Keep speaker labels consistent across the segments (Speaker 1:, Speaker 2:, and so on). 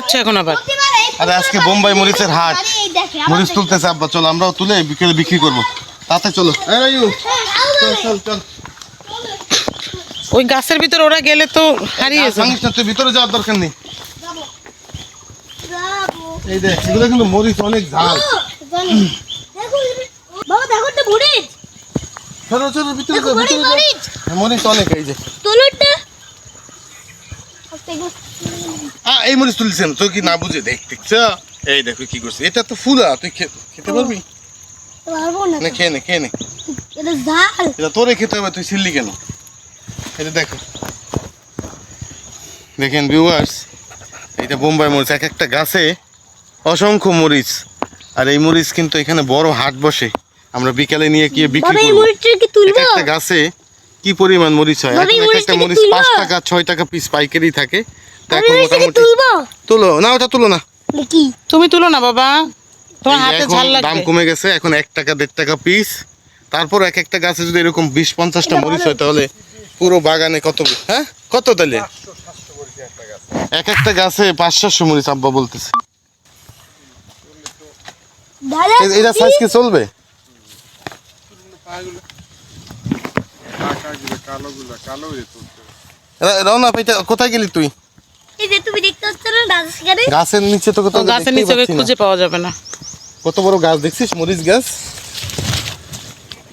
Speaker 1: যাচ্ছ এখন আবার।
Speaker 2: আরে আজকে বোম্বাই মরিচের হাট। মরিচ তুলতেছে আব্বা চলো আমরাও তুলে বিকেলে বিক্রি করব। তাতে চলো। চল চল চল।
Speaker 1: ওই গাছের ভিতর ওরা গেলে তো হারিয়ে
Speaker 2: না তুই ভিতরে যাওয়ার দরকার নেই। এই দেখ এগুলো কিন্তু মরিচ অনেক ঝাল।
Speaker 3: বাবা দেখো তো মরিচ।
Speaker 2: ভিতরে
Speaker 3: মরিচ
Speaker 2: ভিতরে
Speaker 3: মরিচ।
Speaker 2: হ্যাঁ, অনেক এই যে।
Speaker 3: তোলটা
Speaker 2: এই মরিচ তুলছেন তুই কি না বুঝে দেখ দেখছ এই দেখো কি করছে এটা তো ফুলা তুই খেতে পারবি?
Speaker 3: না
Speaker 2: খেয়ে নে খেয়ে নে।
Speaker 3: এটা
Speaker 2: তোরে খেতে হবে তুই ছিললি কেন? এটা দেখো। দেখেন ভিউয়ার্স এটা বোম্বাই মরিচ এক একটা গাছে অসংখ্য মরিচ। আর এই মরিচ কিন্তু এখানে বড় হাট বসে। আমরা বিকালে নিয়ে গিয়ে বিক্রি করব। একটা গাছে কি পরিমাণ মরিচ হয়? এক একটা মরিচ পাঁচ টাকা ছয় টাকা পিস পাইকারি থাকে। মোটামুটি। তুলো না ওটা তুলো না।
Speaker 1: তুমি তুলো না বাবা। তোমার হাতে
Speaker 2: দাম কমে গেছে এখন এক টাকা দেড় টাকা পিস তারপর এক একটা গাছে যদি এরকম বিশ পঞ্চাশটা মরিচ হয় তাহলে পুরো বাগানে কত হ্যাঁ? কত তাহলে? এক একটা গাছে পাঁচ সাতশো মরিচ আব্বা বলতেছে। এটা সাইজ কি চলবে? রা- রওনা এটা কোথায় গেলি তুই?
Speaker 3: এই যে তুমি দেখতে পাচ্ছ না দাদা সেখানে
Speaker 2: গাছের নিচে তো কোথাও
Speaker 1: গাছের নিচে ওকে খুঁজে পাওয়া যাবে না।
Speaker 2: কত বড় গাছ দেখছিস? মরিচ গাছ?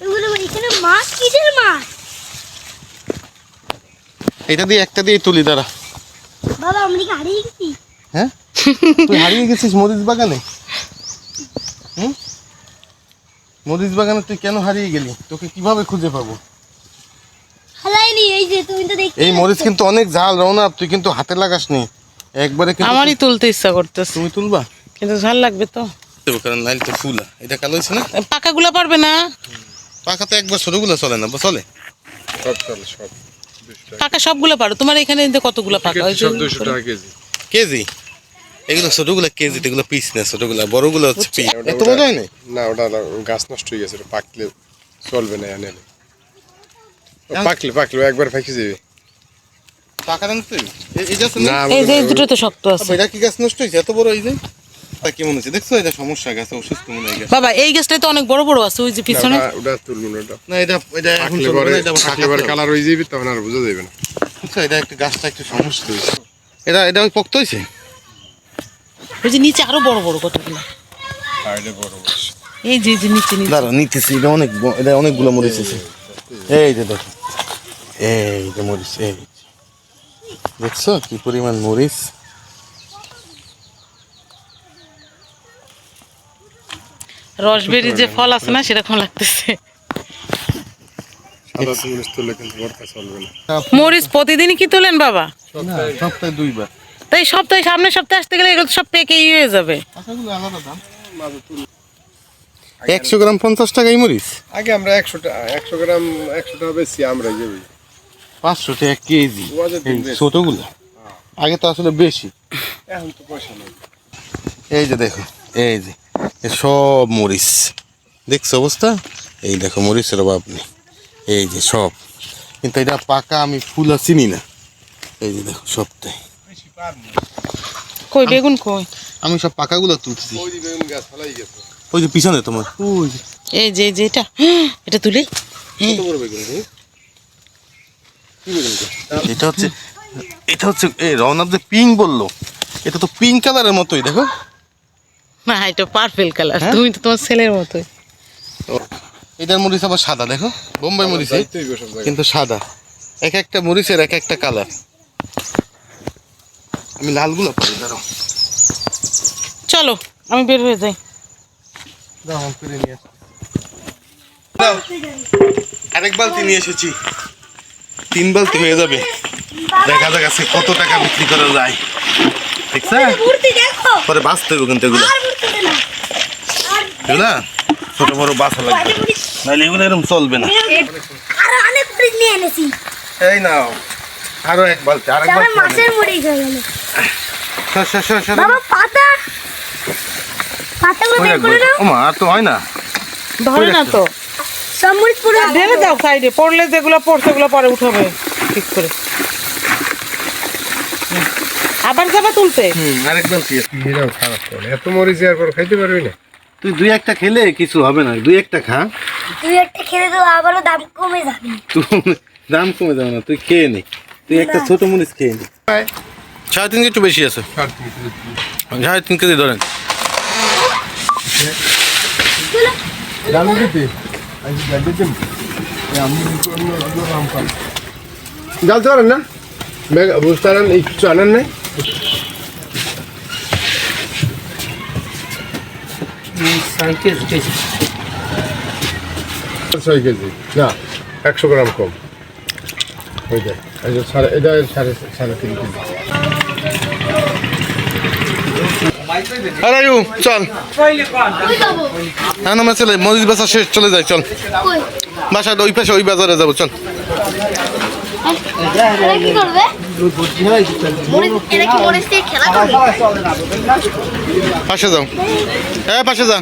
Speaker 3: এগুলো এখানে মাছ? কিসের মাছ?
Speaker 2: এটা দিয়ে একটা দিয়ে তুলি দাঁড়া।
Speaker 3: বাবা আমরা কি হারিয়ে গেছি।
Speaker 2: হ্যাঁ? তুই হারিয়ে গেছিস মরিচ বাগানে? হুম? মরিচ বাগানে তুই কেন হারিয়ে গেলি? তোকে কীভাবে খুঁজে পাবো?
Speaker 3: এই যে তুমি তো দেখতে
Speaker 2: এই মরিচ কিন্তু অনেক ঝাল রওনা তুই কিন্তু হাতে লাগাস নি। একবারে কিন্তু
Speaker 1: আমারই তুলতে ইচ্ছা করতেছে।
Speaker 2: তুমি তুলবা?
Speaker 1: কিন্তু ঝাল লাগবে তো।
Speaker 2: কারণ নাইলে তো ফুলা এটা কালো হয়েছে না?
Speaker 1: পাকাগুলো পারবে না।
Speaker 2: পাকা তো একবার ছোটগুলো চলে না চলে?
Speaker 4: সব চলে সব।
Speaker 1: পাকা সবগুলো পারো। তোমার এখানে কিন্তু কতগুলো পাকা
Speaker 4: টাকা কেজি।
Speaker 2: কেজি? এগুলো ছোটগুলো কেজি এগুলো পিস না ছোটগুলো। বড়গুলো হচ্ছে পিস হয় না
Speaker 4: না ওটা গাছ নষ্ট হয়ে গেছে পাকলে চলবে না এনে। পাকলে পাকলে একবার ফাঁকি যাবে
Speaker 2: পাকা দেন তুই এই গাছ
Speaker 1: এই যে দুটো তো শক্ত আছে।
Speaker 2: এটা কি গাছ নষ্ট হয়েছে? এত বড় এই যে? তা কি মনে হচ্ছে দেখছ এটা সমস্যা গাছে অসুস্থ মনে হয়
Speaker 1: বাবা এই গাছটা তো অনেক বড় বড় আছে ওই যে পিছনে।
Speaker 4: ওটা- তুলবো না ওটা।
Speaker 2: না এটা এটা এখন চলবে না, এটা
Speaker 4: পাকলে পরে কালার হয়ে যাবে তখন আর বোঝা যাবে না।
Speaker 2: বুঝছ, এটা একটু গাছটা একটু সমস্যা হয়েছে। এটা এটা ওই পক্ত হয়েছে?
Speaker 1: ওই যে নিচে আরও বড় বড় কতগুলো?
Speaker 4: সাইডে বড় বড়।
Speaker 1: এই যে যে নিচে নিচে।
Speaker 2: দাঁড়া নিতেছি এটা অনেক এটা অনেকগুলো মরিচ আছে। এই যে দেখো। এই যে মরিচ এই দেখছ কি পরিমাণ মরিচ?
Speaker 1: রসবেরি যে ফল আছে না সেরকম লাগতেছে। মরিচ প্রতিদিনই কি তোলেন বাবা?
Speaker 2: সপ্তাহে দুইবার।
Speaker 1: তাই সপ্তাহে সামনের সপ্তাহে আসতে গেলে এগুলো তো সব পেকেই হয়ে যাবে।
Speaker 2: একশো গ্রাম পঞ্চাশ টাকাই মরিচ?
Speaker 4: আগে আমরা একশো টাকা একশো গ্রাম একশো টাকা বেশি আমরা যাবি
Speaker 2: পাঁচশো টাকা কেজি
Speaker 4: ওদের
Speaker 2: এই ছোটগুলো। আগে তো আসলে বেশি।
Speaker 4: এখন তো পয়সা নেই।
Speaker 2: এই যে দেখো এই যে সব মরিচ। দেখছ অবস্থা? এই দেখো মরিচের অভাব নেই। এই যে সব। কিন্তু এটা পাকা আমি ফুলা চিনি না। এই যে দেখো সবটাই।
Speaker 1: কই বেগুন কই?
Speaker 2: আমি সব পাকাগুলো তুলতেছি
Speaker 4: ওই যে
Speaker 2: পিছনে তোমার। ওই
Speaker 1: এই যে এই যে এটা। এটা তুলি।
Speaker 4: কত বড় বেগুন রে?
Speaker 2: এটা? হচ্ছে এটা হচ্ছে এই রওনার যে পিঙ্ক বলল। এটা তো পিঙ্ক কালারের মতোই দেখো।
Speaker 1: না এটা পার্পেল কালার তুমি তো তোমার ছেলের মতোই।
Speaker 2: এটার মরিচ আবার সাদা দেখো। বোম্বাই মরিচ। কিন্তু সাদা। এক একটা মরিচের এক একটা কালার আমি লালগুলো পাই দাঁড়াও।
Speaker 1: চলো আমি বের হয়ে যাই।
Speaker 2: দাও আমি ফিরে নিয়ে আসছি আরেক বালতি নিয়ে এসেছি। তিন বালতি হয়ে যাবে। দেখা যাক আজকে কত টাকা বিক্রি করা যায়।
Speaker 3: মূর্তি
Speaker 2: পরে বাঁচতে হবে কিন্তু এগুলো। এগুলা ছোট বড় বাসা লাগবে। নাহলে এগুলো এরকম চলবে না।
Speaker 3: আরও অনেক মরিচ নিয়ে এনেছি।
Speaker 2: এই নাও। আরও এক বালতি আরেক বালতি
Speaker 3: মাছের মরিচ গেল
Speaker 2: সর সর সর সর।
Speaker 3: বাবা পাতা। পাতাগুলো বের করে দাও।
Speaker 2: ও মা আর তো হয় না।
Speaker 1: ধরে না তো।
Speaker 3: মরিচ পুরো
Speaker 1: ঢেলে দাও সাইডে পড়লে যেগুলো পড়ছে ওগুলো পরে উঠাবে। ঠিক করে। আবার যাবা তুলতে?
Speaker 2: হুম কি?
Speaker 4: এরাও খারাপ করে। এত মরিচ দেওয়ার পর খাইতে পারবি না।
Speaker 2: তুই দুই একটা খেলে কিছু হবে না। দুই একটা খা।
Speaker 3: তুই একটা খেলে তো আবারও দাম কমে যাবে।
Speaker 2: তুই দাম কমে যাবে না। তুই খেয়ে নে। তুই একটা ছোট মরিচ খেয়ে নে। সাড়ে তিন একটু বেশি আছে। সাড়ে তিন কেজি ধরেন।
Speaker 4: জানি দিতে জানতে পারেন না মেঘ বুঝতে পারেন এই কিছু আনেন নাই ছয় কেজি না একশো গ্রাম কম ওই দেখ এই যে সাড়ে এটা সাড়ে সাড়ে তিন কেজি
Speaker 2: আরে আয়ু চল। হ্যাঁ আমরা চলে মরিচ বাসা শেষ চলে যাই চল। বাসার ওই পাশে ওই বাজারে যাব চল। পাশে যাও। হ্যাঁ পাশে যা।